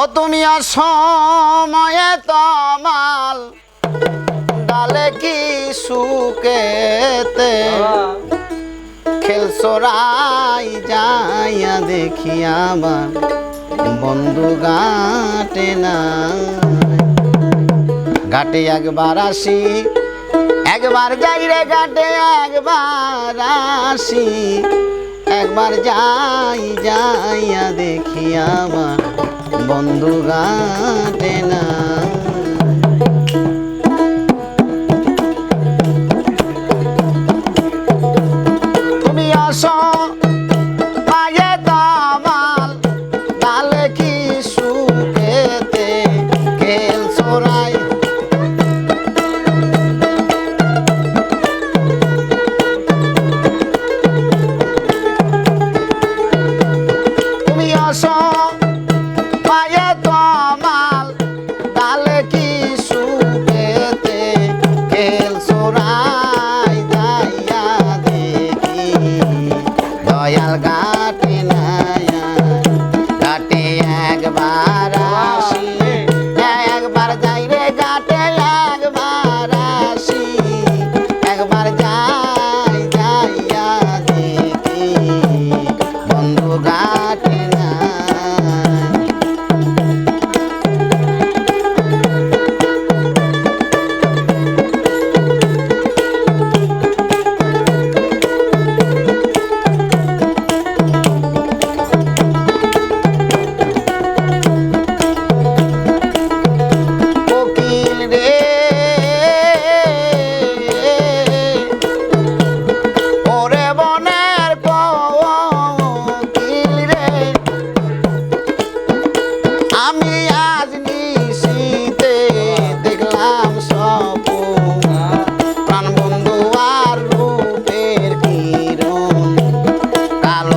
ও দুনিয়া সময়ে তমাল ডালে কি সুকেতে খেলসরাই যাইয়া দেখি আমার বন্ধু গাটে না ঘাটে একবার আসি, একবার যাই রে ঘাটে, একবার আসি। একবার যাই যাইয়া দেখি আমার বন্ধু গাটে না।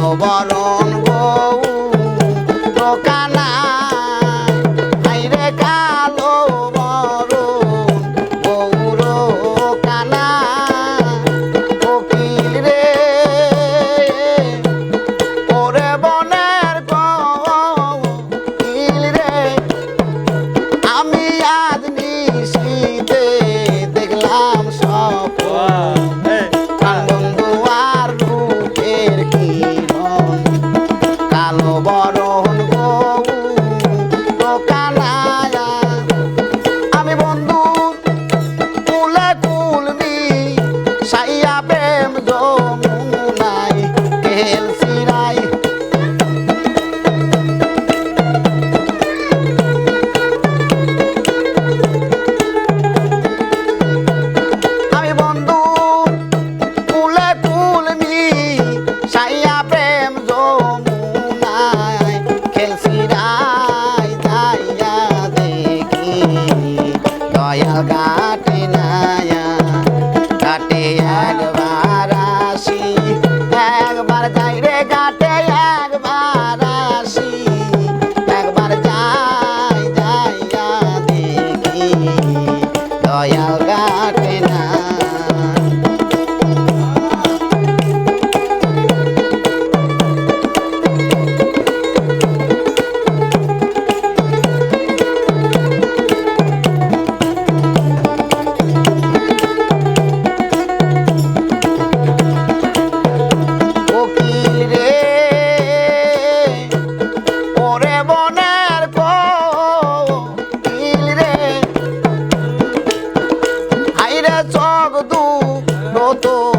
মোবার 抓个肚诺兜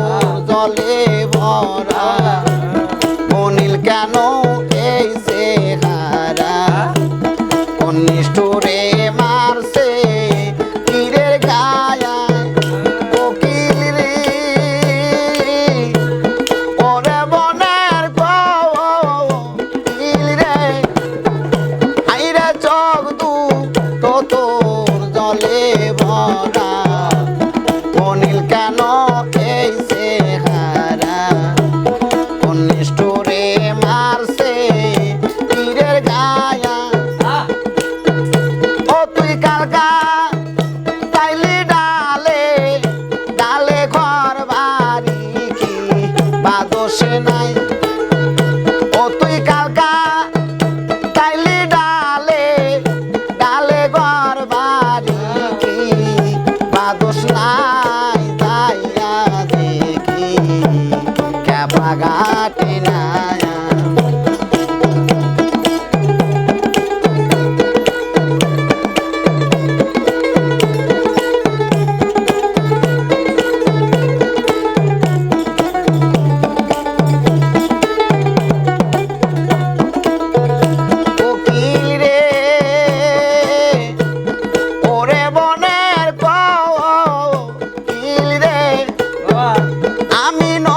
I mean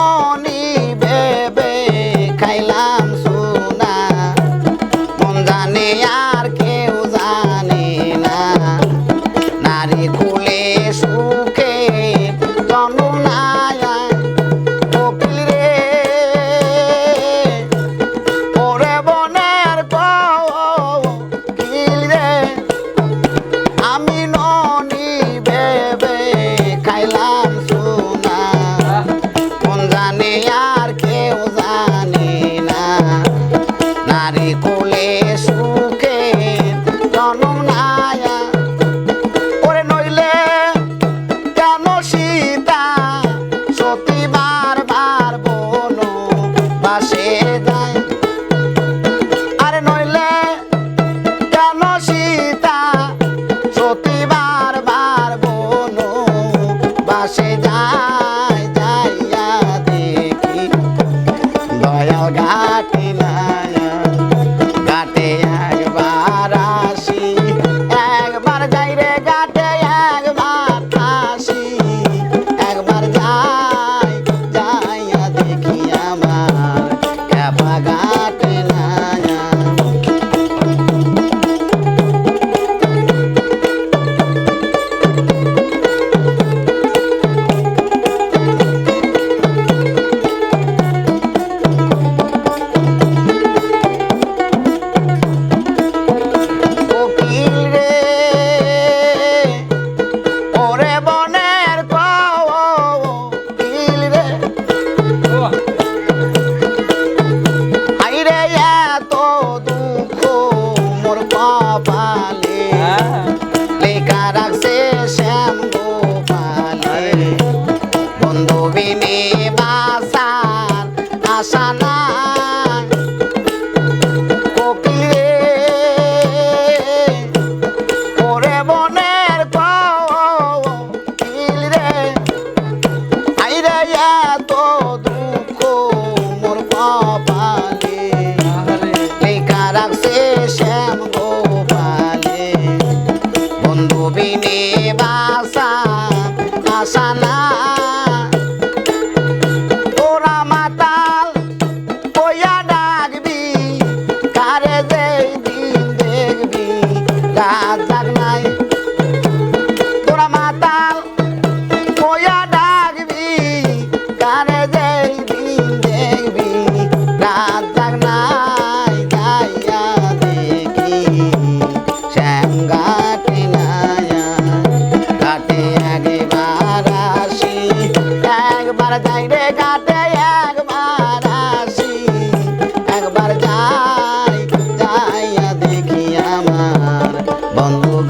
said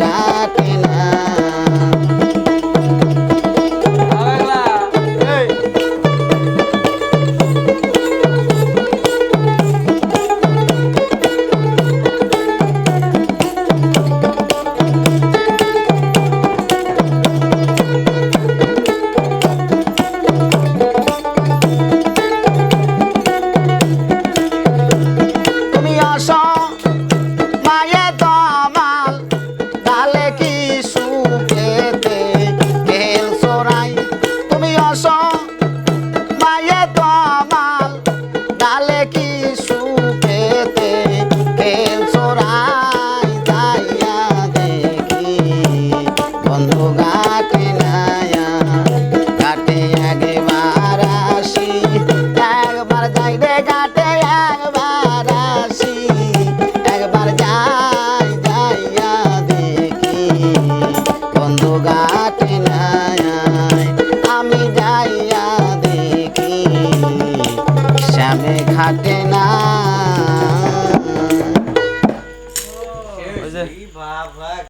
डाकना